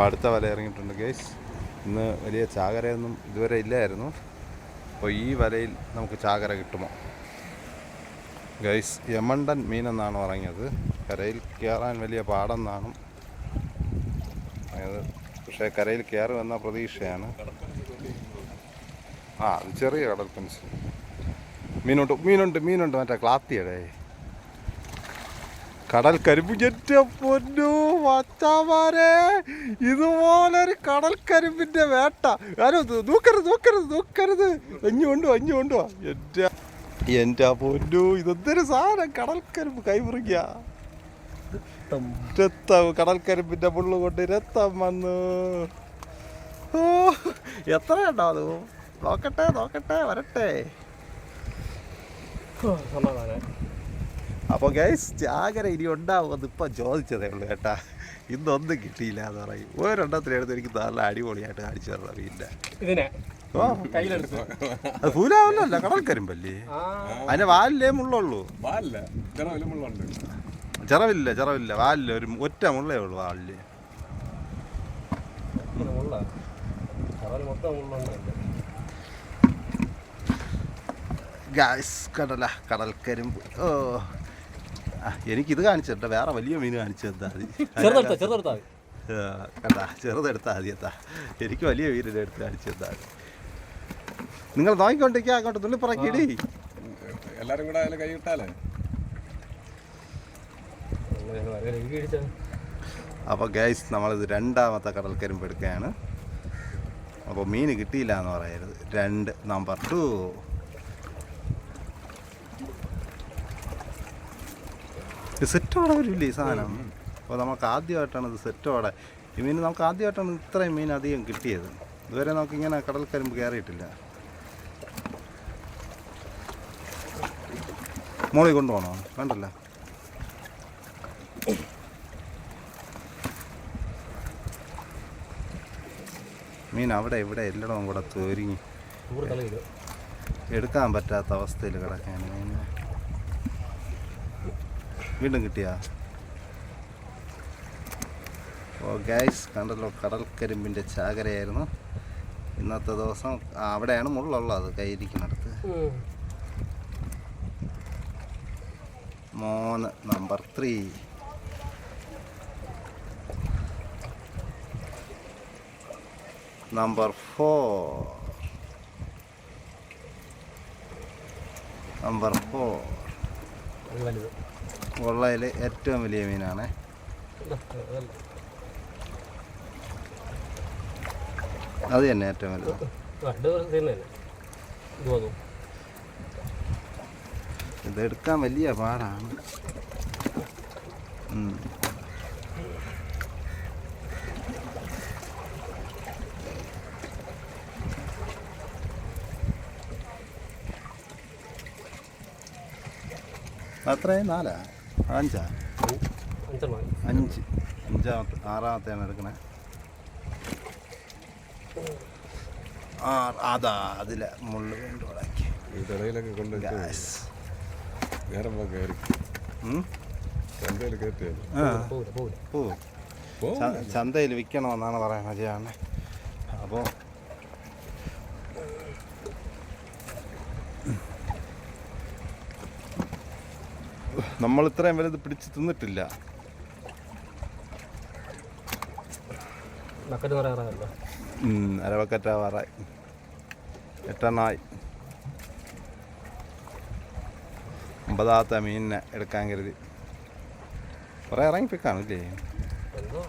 അപ്പോൾ അടുത്ത വല ഇറങ്ങിയിട്ടുണ്ട് ഗേസ് ഇന്ന് വലിയ ചാകരയൊന്നും ഇതുവരെ ഇല്ലായിരുന്നു. അപ്പോൾ ഈ വലയിൽ നമുക്ക് ചാകര കിട്ടുമോ? ഗൈസ് യമണ്ടൻ മീനെന്നാണ് പറഞ്ഞത് കരയിൽ കയറാൻ വലിയ പാടെന്നാണ് അതായത് പക്ഷേ കരയിൽ കയറുമെന്ന പ്രതീക്ഷയാണ്. ആ അത് ചെറിയ കടൽ പെൻസിൽ. മീനുണ്ട് മീനുണ്ട് മീനുണ്ട്. മറ്റേ ക്ലാത്തിയുടെ. കടൽ കരിമ്പുജറ്റ പൊന്നു മച്ചാമാരെ. ഇതുപോലൊരു കടൽ കരിമ്പിന്റെ വേട്ട. ആരോ നോക്കരുത് നോക്കരുത് നോക്കരുത്. അഞ്ഞു കൊണ്ടുവാ അഞ്ഞു കൊണ്ടുവാ എന്റെ എന്റെ പൊന്നു ഇതെന്തൊരു സാധനം കടൽ കരിമ്പ് കൈമുറിക്കുക കടൽ കരിമ്പിന്റെ മുള്ളു കൊണ്ട് രക്തം വന്നു. ഓ എത്ര അത്? നോക്കട്ടെ നോക്കട്ടെ വരട്ടെ. സമാധാനം. അപ്പോൾ ഗൈസ് ചാകര ഇനി ഉണ്ടാവുമെന്ന് ഇപ്പം ചോദിച്ചതേ ഉള്ളൂ കേട്ടാ. ഇന്നൊന്നും കിട്ടിയില്ല എന്ന് പറയും. ഒരെണ്ണത്തിനെടുത്ത് എനിക്ക് നല്ല അടിപൊളിയായിട്ട് കാണിച്ചു തരണം മീനിന്റെ ഇതിനെ? ഓ. കയ്യിലെടുത്ത് അത് പൂലാവല്ലോ കടൽ കരിമ്പല്ലേ ആ. അതിന് വാലിലേ മുള്ളുള്ളൂ. ചിറവില്ല ചിറവില്ല. വാലില്ല ഒരു ഒറ്റ മുള്ളേ ഉള്ളൂ വാലിൽ. ഗായ്സ് കടല കടൽക്കരിമ്പ്. ഓ. എനിക്കിത് കാണിച്ചിട്ട് വേറെ വലിയ മീൻ കാണിച്ചു തന്നാ മതി. ചെറുതെടുത്ത കണ്ടാ ചെറുതെടുത്താൽ മതി എത്താ എനിക്ക് വലിയ മീനിനെ എടുത്ത് കാണിച്ചു തന്നാ മതി നിങ്ങൾ നോക്കിക്കൊണ്ടിരിക്കുക അങ്ങോട്ട് തുള്ളി പറക്കിടി എല്ലാരും കൂടെ അതിൽ കൈ ഇട്ടാലേ? എനിക്ക് ഇടിച്ചാ അപ്പോൾ ഗൈസ് നമ്മളിത് രണ്ടാമത്തെ കടൽക്കരിമ്പ് എടുക്കുകയാണ്. അപ്പോൾ മീൻ കിട്ടിയില്ല എന്ന് പറയരുത്. രണ്ട് നമ്പർ ടു ഇത് സെറ്റോടെ വരില്ലേ ഈ സാധനം. അപ്പോൾ നമുക്ക് ആദ്യമായിട്ടാണ് ഇത് സെറ്റോടെ. ഈ മീൻ നമുക്ക് ആദ്യമായിട്ടാണ് ഇത്രയും മീൻ അധികം കിട്ടിയത്. ഇതുവരെ നമുക്ക് ഇങ്ങനെ കടൽ കരിമ്പ് കയറിയിട്ടില്ല. മോളി കൊണ്ടുപോകണോ? വേണ്ടല്ല. മീൻ അവിടെ ഇവിടെ എല്ലടവും കൂടെ തൊരിങ്ങി എടുക്കാൻ പറ്റാത്ത അവസ്ഥയിൽ കിടക്കാൻ മീനിനെ വീണ്ടും കിട്ടിയാ? ഓ ഗൈസ് കണ്ടല്ലോ കടൽക്കരിമ്പിന്റെ ചാകരയായിരുന്നു. ഇന്നത്തെ ദിവസം അവിടെയാണ് മുള്ളുള്ളത് കയ്യിരിക്കുന്നിടത്ത്. മൂന്ന് number three. Number four. Number four. ഉള്ളതിൽ ഏറ്റവും വലിയ മീനാണ്. അത് തന്നെ ഏറ്റവും വലുത്. ഇതെടുക്കാൻ വലിയ പാടാണ്. ഉം. അത്രയും നാലാ? അഞ്ചാ? അഞ്ച്. അഞ്ചാമത്തെ ആറാമത്തെയാണ് എടുക്കണേ. ആ അതാ അതിലെ മുള്ളു ഗ്യാസ് നേരം പോ കയറി. കയറ്റിയത് ചന്തയിൽ വിൽക്കണമെന്നാണ് പറയുന്നത് ചെയ്യാണേ അപ്പോൾ നമ്മൾ ഇത്രയും വലുത് പിടിച്ച് തിന്നിട്ടില്ല. അരവക്കറ്റാവാറായി എട്ടെണ്ണായി. ഒമ്പതാമത്തെ മീനിനെ എടുക്കാൻ കരുതി. കുറേ ഇറങ്ങിപ്പിക്കാണല്ലേ എന്തോ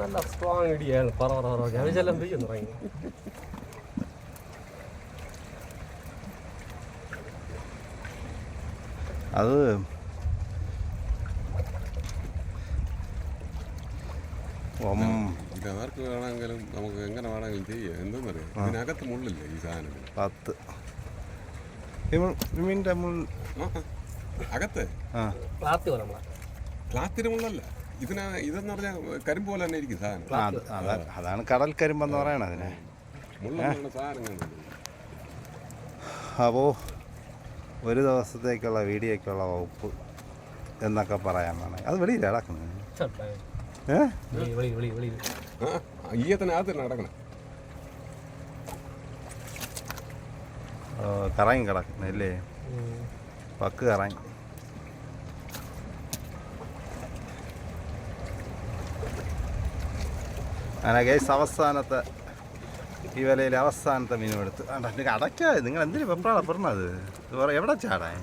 നല്ല സ്ട്രോങ് ഇടിയാണ് പറ പറ ഞാൻ ചെല്ലാം പെയ്യുന്നു ഇറങ്ങി. അത് ഒം ഇത് വേണമെങ്കിലും നമുക്ക് എങ്ങനെ വേണമെങ്കിലും ചെയ്യാം. എന്തെന്നറിയാം? ഇതിനകത്ത് മുള്ളില്ല ഈ സാധനം? പത്ത്. മീന്റെ ആഹാ. അകത്ത്? ആ. ക്ലാത്തി പോലെ നമ്മളെ. പ്ലാസ്റ്റിക് മുള്ളല്ല. ഇതിനാ ഇതെന്ന് പറഞ്ഞാൽ കരിമ്പ് പോലെ തന്നെ ഇരിക്കും സാധനം. അതാണ് കടൽ കരിമ്പെന്ന് പറയണത് അതിനെ മുള്ളുള്ള സാധനം അപ്പോൾ ഒരു ദിവസത്തേക്കുള്ള വീഡിയോയ്ക്കുള്ള വകുപ്പ് എന്നൊക്കെ പറയാൻ വേണേ. അത് വെളിയിൽ ഓ, കറങ്ങി കിടക്കുന്നല്ലേ പക്ക് കറങ്ങി. അങ്ങനെ കേസ് അവസാനത്തെ ഈ വിലയിൽ അവസാനത്തെ മീനും എടുത്ത്. അടയ്ക്കാതെ നിങ്ങൾ എന്തിനു വെപ്രാള പറഞ്ഞത് എവിടെ ചാടാൻ?